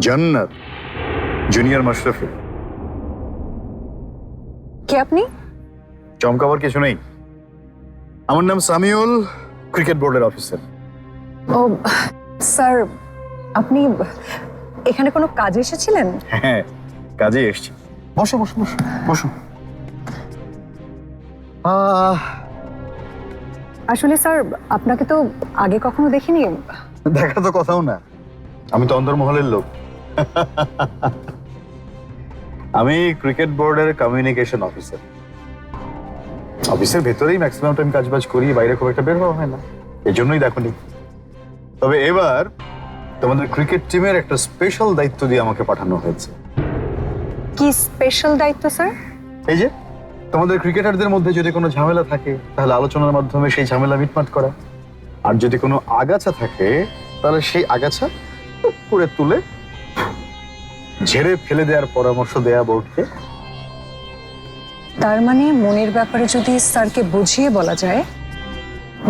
জান্নাত জুনিয়র মাশরাফি। কে আপনি? চমকাবার কিছু নেই। আমার নাম সামিউল ক্রিকেট বোর্ডের অফিসার। ও স্যার আপনি এখানে কোনো কাজে এসেছিলেন? হ্যাঁ কাজে এসেছি। বসো বসো বসো বসো। আহ, আসলে স্যার আপনাকে তো আগে কখনো দেখিনি। দেখা তো কথাও না। আমি তো অন্তর্মহলের লোক। আমি ক্রিকেট বোর্ডের কমিউনিকেশন অফিসার অফিসের ভেতরেই ম্যাক্সিমাম টাইম কাজবাজ করি বাইরে খুব একটা বের হওয়া হয় না। এই জন্যই দেখনি তবে এবার তোমাদের ক্রিকেট টিমের একটা স্পেশাল দায়িত্ব দিয়ে আমাকে পাঠানো হয়েছে। কি স্পেশাল দায়িত্ব স্যার এই যে তোমাদের ক্রিকেটারদের মধ্যে যদি কোনো ঝামেলা থাকে তাহলে আলোচনার মাধ্যমে সেই ঝামেলা মিটমাট করা। আর যদি কোনো আগাছা থাকে তাহলে সেই আগাছা করে তুলে ঝেড়ে ফেলে দেওয়ার পরামর্শ দেয়া বোর্ডকে। তার মানে মনের ব্যাপারে যদি স্যারকে বুঝিয়ে বলা যায়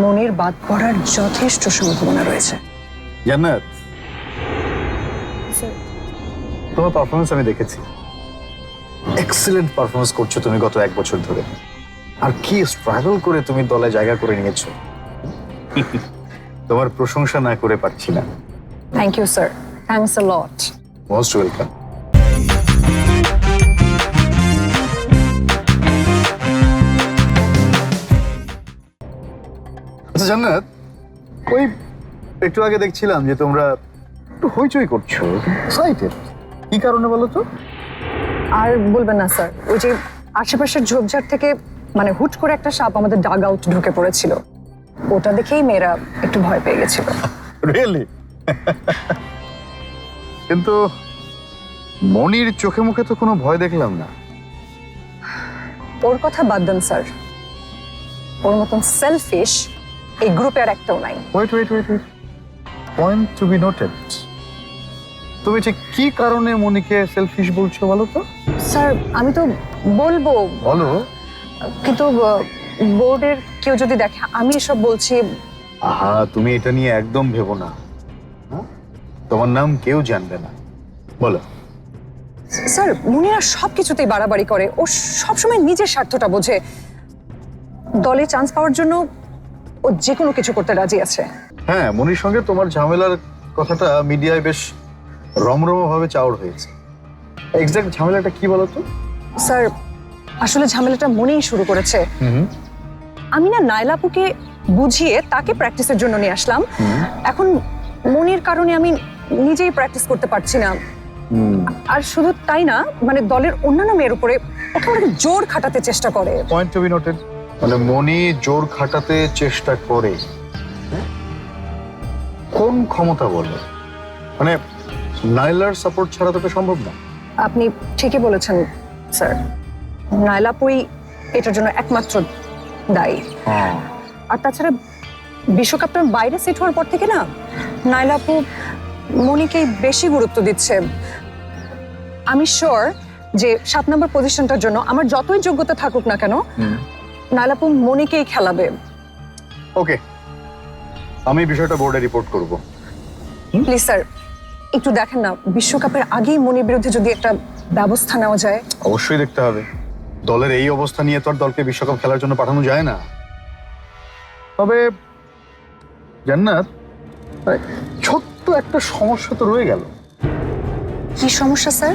মনের বাদ পড়ার যথেষ্ট সম্ভাবনা রয়েছে। জান্নাত। তোমার পারফরমেন্স আমি দেখেছি। এক্সেলেন্ট পারফরমেন্স করছ তুমি গত এক বছর ধরে। আর কি স্ট্রাগল করে তুমি দলে জায়গা করে নিয়েছো। তোমার প্রশংসা না করে পারছি না। Thank you sir thanks a lot most welcome আচ্ছা জান্নাত ওই একটু আগে দেখছিলাম যে তোমরা একটু হইচই করছ এক্সাইটেড কি কারণে বলো তো? আর বলবেন না স্যার। ওই যে আশেপাশের ঝোপঝাড় থেকে মানে হুট করে একটা সাপ আমাদের ডাগ আউট ঢুকে পড়েছিল। ওটা দেখেই মেয়েরা একটু ভয় পেয়ে গেছিল। রিয়েলি কিন্তু মনির চোখে মুখে তো কোনো ভয় দেখলাম না। ওর কথা বাদ দেন স্যার। ওর মতন সেলফিশ এই গ্রুপে আর একটাও নাই। Wait wait wait wait point to be noted তুমি ঠিক কি কারণে মনিকে সেলফিশ বলছো বলো তো? স্যার আমি তো বলব। বলো। কিন্তু বোর্ডের কেউ যদি দেখে আমি এসব বলছি। আহা তুমি এটা নিয়ে একদম ভেবো না। হ্যাঁ? তোমার নাম কেউ জানবে না। বলো। স্যার মুনিরা সব কিছুতেই বাড়াবাড়ি করে। ও সবসময় নিজের স্বার্থটা বোঝে। দলে চান্স পাওয়ার জন্য ও যে কোনো কিছু করতে রাজি আছে। হ্যাঁ মনির সঙ্গে তোমার ঝামেলার কথাটা মিডিয়ায় বেশ রমরমভাবে চাওয়ার হয়েছে। এক্সাক্ট ঝামেলাটা কি বলো তো স্যার আসলে ঝামেলাটা মনেই শুরু করেছে। আমি না নাইলাপুকে বুঝিয়ে তাকে প্র্যাকটিসের জন্য নিয়ে আসলাম। এখন মনির কারণে আমি নিজেই প্র্যাকটিস করতে পারছি না। আর শুধু তাই না মানে দলের অন্যান্য মেয়ের উপরে ওকে জোর খাটাতে চেষ্টা করে। পয়েন্ট টু বি নোটেড মানে মনি জোর খাটাতে চেষ্টা করে। হ্যাঁ? কোন ক্ষমতা বলে? মানে নাইলার সাপোর্ট ছাড়া তোকে সম্ভব না। আপনি ঠিকই বলেছেন স্যার। নাইলাপুই এটার জন্য একমাত্র দায়ী। আর তাছাড়া বিশ্বকাপটার বাইরে সেট হওয়ার পর থেকে না নাইলাপু মনিকেই বেশি গুরুত্ব দিচ্ছে। আমি শিওর যে সাত নম্বর পজিশনটার জন্য আমার যতই যোগ্যতা থাকুক না কেন নাইলাপু মনিকেই খেলাবে। ওকে আমি বিষয়টা বোর্ডে রিপোর্ট করব। প্লিজ স্যার একটু দেখেন না বিশ্বকাপের আগেই মনির বিরুদ্ধে যদি একটা ব্যবস্থা নেওয়া যায়। অবশ্যই দেখতে হবে। দলের এই অবস্থা নিয়ে তো আর দলকে বিশ্বকাপ খেলার জন্য পাঠানো যায় না। তবে জান্নাত ছোট্ট একটা সমস্যা তো রয়ে গেল। কি সমস্যা স্যার?